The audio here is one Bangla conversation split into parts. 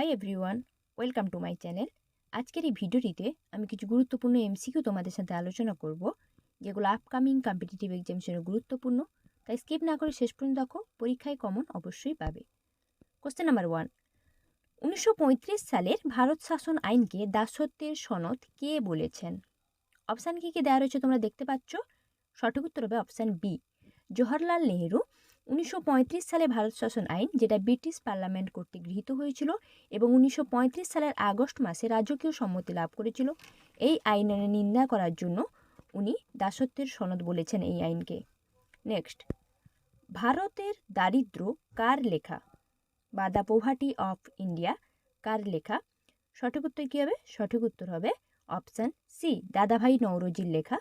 Hi everyone welcome to my channel আজকের এই ভিডিওটিতে আমি কিছু গুরুত্বপূর্ণ এমসিকিউ তোমাদের সাথে আলোচনা করব, যেগুলো আপকামিং কম্পিটিটিভ এক্সামের গুরুত্বপূর্ণ। তাই স্কিপ না করে শেষ পর্যন্ত দেখো, পরীক্ষায় কমন অবশ্যই পাবে। কোশ্চেন নাম্বার ওয়ান উনিশশো পঁয়ত্রিশ সালের ভারত শাসন আইনকে দাসত্বের সনদ কে বলেছেন? অপশান কী কী দেওয়া রয়েছে তোমরা দেখতে পাচ্ছ? সঠিক উত্তর হবে অপশান বি জওহরলাল নেহেরু উনিশশো পঁয়ত্রিশ সালে ভারত শাসন আইন, যেটা ব্রিটিশ পার্লামেন্ট কর্তৃক গৃহীত হয়েছিল এবং উনিশশো পঁয়ত্রিশ সালের আগস্ট মাসে রাজকীয় সম্মতি লাভ করেছিল, এই আইনের নিন্দা করার জন্য উনি দাসত্বের সনদ বলেছেন এই আইনকে। নেক্সট, ভারতের দারিদ্র কার লেখা? বা দ্য পোভার্টি অফ ইন্ডিয়া, কার লেখা? সঠিক উত্তর কী হবে? সঠিক উত্তর হবে অপশান সি, দাদাভাই নওরোজির লেখা।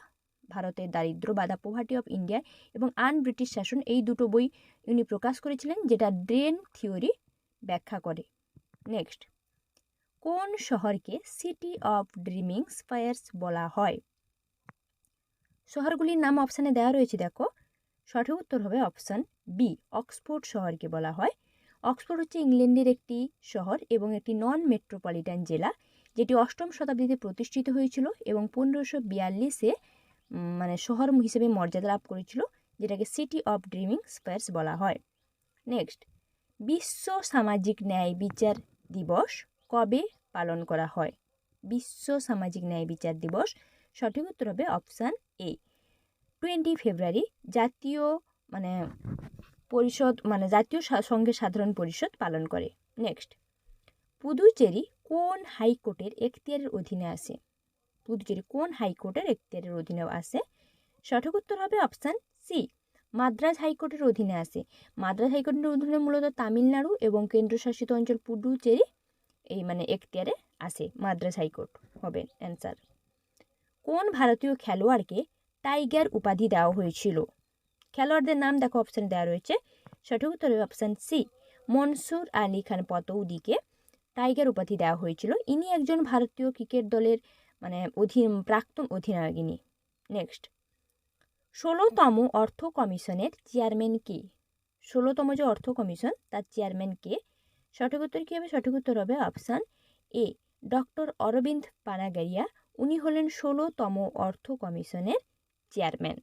ভারতের দারিদ্র বা দ্য পোভার্টি অফ ইন্ডিয়া এবং আন ব্রিটিশ শাসন এই দুটো বই উনি প্রকাশ করেছিলেন, যেটা ড্রেন থিওরি ব্যাখ্যা করে। নেক্সট কোন শহরকে সিটি অফ ড্রিমিং স্পায়ার্স বলা হয়? শহরগুলির নাম অপশানে দেওয়া রয়েছে, দেখো। সঠিক উত্তর হবে অপশান বি অক্সফোর্ড শহরকে বলা হয়। অক্সফোর্ড হচ্ছে ইংল্যান্ডের একটি শহর এবং একটি নন মেট্রোপলিটন জেলা, যেটি অষ্টম শতাব্দীতে প্রতিষ্ঠিত হয়েছিল এবং পনেরোশো বিয়াল্লিশে মানে শহর হিসেবে মর্যাদা লাভ করেছিল, যেটাকে সিটি অফ ড্রিমিং স্পেয়ার্স বলা হয়। নেক্সট বিশ্ব সামাজিক ন্যায় বিচার দিবস কবে পালন করা হয়? বিশ্ব সামাজিক ন্যায় বিচার দিবস, সঠিক উত্তর হবে অপশান এ টোয়েন্টি ফেব্রুয়ারি জাতীয় মানে পরিষদ মানে জাতীয় সঙ্গে সাধারণ পরিষদ পালন করে। নেক্সট পুদুচেরি কোন হাইকোর্টের এখতিয়ারের অধীনে আসে পুদুচেরি কোন হাইকোর্টের এখতিয়ারের অধীনে আসে সঠিক উত্তর হবে অপশান সি মাদ্রাজ হাইকোর্টের অধীনে আসে মাদ্রাজ হাইকোর্টের অধীনে মূলত তামিলনাড়ু এবং কেন্দ্রশাসিত অঞ্চল পুডুচেরি এই মানে এখতিয়ারে আসে মাদ্রাজ হাইকোর্ট হবে অ্যান্সার কোন ভারতীয় খেলোয়াড়কে টাইগার উপাধি দেওয়া হয়েছিল? খেলোয়াড়দের নাম দেখো অপশান দেওয়া রয়েছে। সঠিক উত্তর হবে অপশান সি মনসুর আলী খান পতৌদিকে টাইগার উপাধি দেওয়া হয়েছিল। ইনি একজন ভারতীয় ক্রিকেট দলের মানে অধীন, প্রাক্তন অধিনায়কিনী নেক্সট ষোলোতম অর্থ কমিশনের চেয়ারম্যান কে? ষোলোতম যে অর্থ কমিশন, তার চেয়ারম্যান কে? সঠিক উত্তর কী হবে? সঠিক উত্তর হবে option A doctor Arvind Panagariya উনি হলেন ষোলোতম অর্থ কমিশনের চেয়ারম্যান।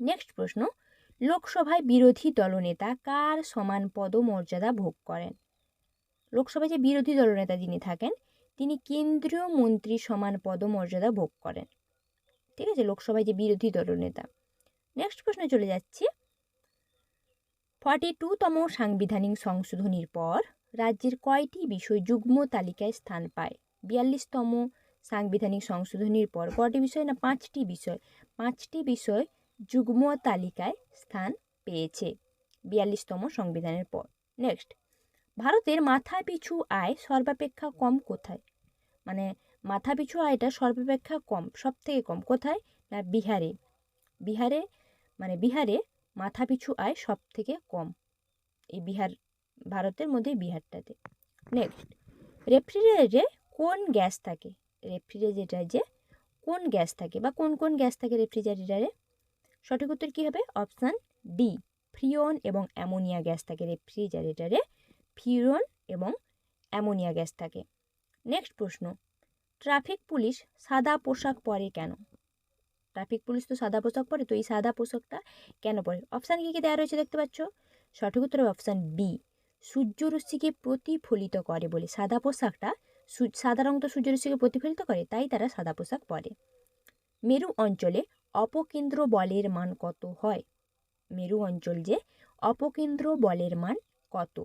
নেক্সট প্রশ্ন, লোকসভায় বিরোধী দলনেতা কার সমান পদমর্যাদা ভোগ করেন? লোকসভায় যে বিরোধী দলনেতা যিনি থাকেন তিনি কেন্দ্রীয় মন্ত্রী সমান পদমর্যাদা ভোগ করেন। ঠিক আছে? লোকসভায় যে বিরোধী দলনেতা নেক্সট প্রশ্নে চলে যাচ্ছি। ফর্টি টুতম সাংবিধানিক সংশোধনীর পর রাজ্যের কয়টি বিষয় যুগ্ম তালিকায় স্থান পায়? বিয়াল্লিশতম সাংবিধানিক সংশোধনীর পর কটি বিষয় না পাঁচটি বিষয়? পাঁচটি বিষয় যুগ্ম তালিকায় স্থান পেয়েছে। বিয়াল্লিশতম সংবিধানের পর। নেক্সট ভারতের মাথা পিছু আয় সর্বাপেক্ষা কম কোথায়? মানে মাথা পিছু আয়টা সর্বাপেক্ষা কম সব থেকে কম। কোথায়? না, বিহারে। বিহারে মানে বিহারে মাথা পিছু আয় সব থেকে কম। এই বিহার, ভারতের মধ্যে বিহারটাতে। নেক্সট রেফ্রিজারেটরে কোন গ্যাস থাকে? রেফ্রিজারেটারে যে কোন গ্যাস থাকে বা কোন কোন গ্যাস থাকে রেফ্রিজারেটারে সঠিক উত্তর কী হবে? অপশান ডি ফ্রিয়ন এবং অ্যামোনিয়া গ্যাস থাকে রেফ্রিজারেটারে ফিরন এবং অ্যামোনিয়া গ্যাস থাকে। নেক্সট প্রশ্ন ট্রাফিক পুলিশ সাদা পোশাক পরে কেন? ট্রাফিক পুলিশ তো সাদা পোশাক পরে, তো এই সাদা পোশাকটা কেন পরে? অপশান কী কী দেওয়া রয়েছে দেখতে পাচ্ছ? সঠিক উত্তর অপশান বি সূর্যরশ্মিকে প্রতিফলিত করে বলে। সাদা পোশাকটা সাদা রং তো সূর্যরশ্মিকে প্রতিফলিত করে, তাই তারা সাদা পোশাক পরে। মেরু অঞ্চলে অপকেন্দ্র বলের মান কত হয়? মেরু অঞ্চল যে অপকেন্দ্র বলের মান কত?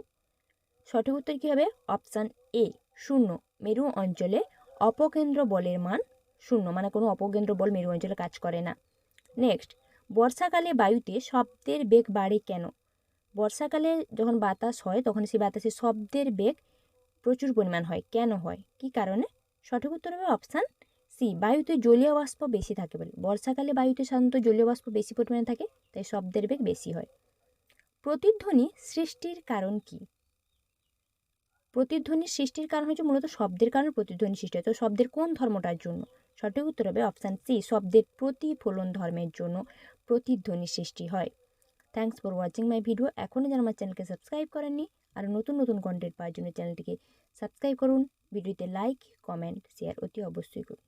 সঠিক উত্তর কী হবে? অপশান এ শূন্য। মেরু অঞ্চলে অপকেন্দ্র বলের মান শূন্য মানে কোনো অপকেন্দ্র বল মেরু অঞ্চলে কাজ করে না। নেক্সট বর্ষাকালে বায়ুতে শব্দের বেগ বাড়ে কেন? বর্ষাকালে যখন বাতাস হয়, তখন সেই বাতাসে শব্দের বেগ প্রচুর পরিমাণ হয়। কেন হয়? কি কারণে? সঠিক উত্তর হবে অপশান সি বায়ুতে জলীয় বাষ্প বেশি থাকে বলে। বর্ষাকালে বায়ুতে সাধারণত জলীয় বাষ্প বেশি পরিমাণে থাকে, তাই শব্দের বেগ বেশি হয়। প্রতিধ্বনি সৃষ্টির কারণ কি? প্রতিধ্বনির সৃষ্টির কারণ হচ্ছে মূলত শব্দের কারণে প্রতিধ্বনি সৃষ্টি হয়। তো শব্দের কোন ধর্মটার জন্য? সঠিক উত্তর হবে অপশান সি শব্দের প্রতিফলন ধর্মের জন্য প্রতিধ্বনি সৃষ্টি হয়। Thanks for watching my video এখনও যেন আমার চ্যানেলকে সাবস্ক্রাইব করেননি আর নতুন নতুন কন্টেন্ট পাওয়ার জন্য চ্যানেলটিকে সাবস্ক্রাইব করুন। ভিডিওতে লাইক কমেন্ট শেয়ার অতি অবশ্যই করুন।